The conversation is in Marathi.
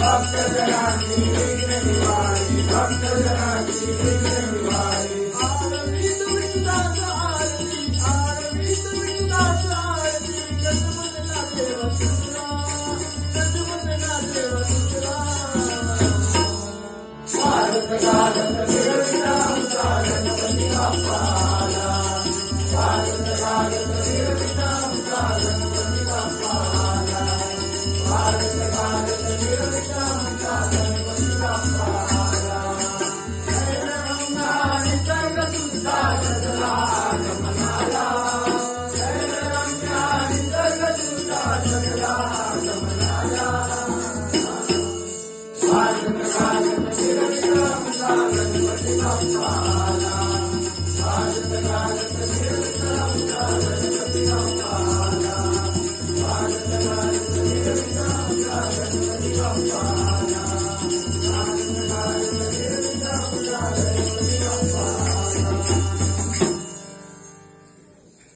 भक्त जनाची भक्त जनाची Thank you.